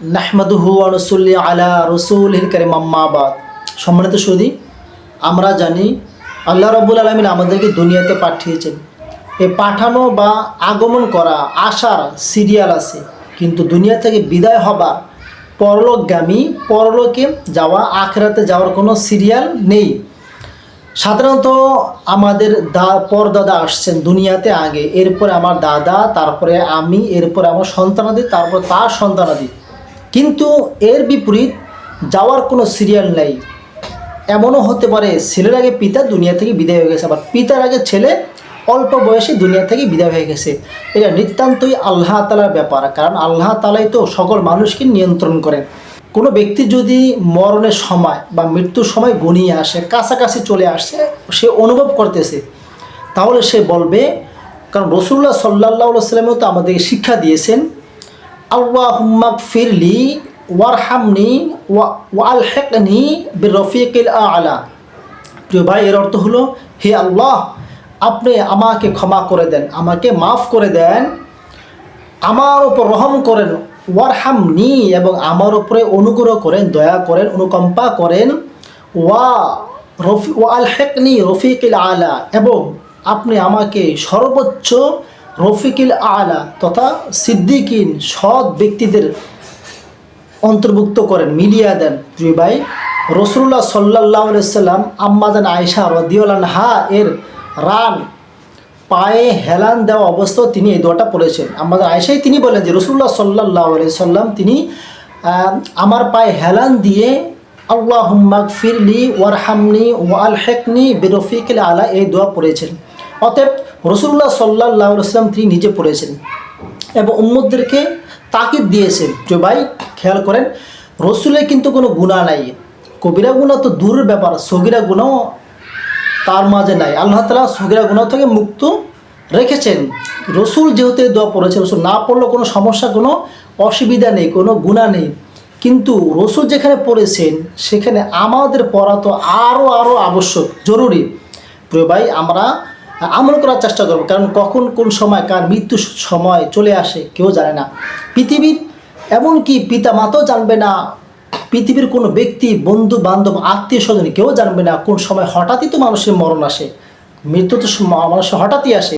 নাহমাদুহু রসুল্লি আলা রসুল করিম আম্মাবাদ সম্মানিত সৌদি আমরা জানি আল্লাহ রব্বুল আলমিন আমাদেরকে দুনিয়াতে পাঠিয়েছেন। এ পাঠানো বা আগমন করা আসার সিরিয়াল আছে, কিন্তু দুনিয়া থেকে বিদায় হবার পরলোকগামী, পরলোকে যাওয়া, আখেরাতে যাওয়ার কোনো সিরিয়াল নেই। সাধারণত আমাদের দা, পরদাদা আসছেন দুনিয়াতে আগে, এরপরে আমার দাদা, তারপরে আমি, এরপরে আমার সন্তানাদি, তারপর তার সন্তানাদি। কিন্তু এর বিপরীত যাওয়ার কোনো সিরিয়াল নেই। এমনও হতে পারে ছেলের আগে পিতা দুনিয়া থেকে বিদায় হয়ে গেছে, আবার পিতার আগে ছেলে অল্প বয়সে দুনিয়া থেকে বিদায় হয়ে গেছে। এটা নিতান্তই আল্লাহ তালার ব্যাপার, কারণ আল্লাহ তালাই তো সকল মানুষকে নিয়ন্ত্রণ করেন। কোনো ব্যক্তি যদি মরণের সময় বা মৃত্যুর সময় গনিয়ে আসে, কাছাকাছি চলে আসছে সে অনুভব করতেছে, তাহলে সে বলবে, কারণ রসুল্লাহ সাল্লাহ সাল্লামেও তো আমাদেরকে শিক্ষা দিয়েছেন আল্লাহ হুম্মাক ফিরলি ওয়ারহামনি ওয়াল হেকনি রফিকিল আলা প্রিয় ভাই, এর অর্থ হলো, হে আল্লাহ, আপনি আমাকে ক্ষমা করে দেন, আমাকে মাফ করে দেন। আমার ওপর রহম করেন ওয়ারহাম নি এবং আমার উপরে অনুগ্রহ করেন, দয়া করেন, অনুকম্পা করেন। ওয়া রফি ওয়াল হেকনি রফিকিল আলা, এবং আপনি আমাকে সর্বোচ্চ রফিকিল আলা তথা সিদ্দিকিন সৎ ব্যক্তিদের অন্তর্ভুক্ত করেন, মিলিয়া দেন। প্রিয় ভাই রসুল্লাহ সাল্লাহ সাল্লাম আম্মাদান আয়সা রদিউলান হা এর রান পায়ে হেলান দেওয়া অবস্থাও তিনি এই দোয়াটা পড়েছেন। আমাদের আয়সাই তিনি বলেন যে রসুল্লাহ সাল্লাহ সাল্লাম তিনি আমার পায়ে হেলান দিয়ে আল্লাহ হুম্মাক ফিরলি ওয়ারহামনি ওয়াল হেকনি বেরফিকিল আলা এই দোয়া পড়েছেন। অতএব রসুল্লাহ সাল্লাহ সাল্লাম তিনি নিজে পড়েছেন এবং উম্মদদেরকে তাকিদ দিয়েছেন যে, ভাই, খেয়াল করেন, রসুলের কিন্তু কোনো গুণা নাই। কবিরা গুণা তো দূরের ব্যাপার, সগিরা গুণাও তার মাঝে নাই। আল্লাহ তালা সগিরা গুণা থেকে মুক্ত রেখেছেন। রসুল যেহেতু দোয়া পড়েছে রসুল না পড়লেও কোনো সমস্যা, কোনো অসুবিধা নেই, কোনো গুণা নেই। কিন্তু রসুল যেখানে পড়েছেন, সেখানে আমাদের পড়া তো আরও আরও আবশ্যক, জরুরি। প্রিয় ভাই, আমরা আমল করার চেষ্টা করব, কারণ কখন কোন সময় কার মৃত্যু সময় চলে আসে কেউ জানে না। পৃথিবীর এমনকি পিতা মাতাও জানবে না, পৃথিবীর কোনো ব্যক্তি, বন্ধু, বান্ধব, আত্মীয় স্বজন কেউ জানবে না কোন সময় হঠাৎই তো মানুষের মরণ আসে। মৃত্যু তো মানুষের হঠাৎই আসে।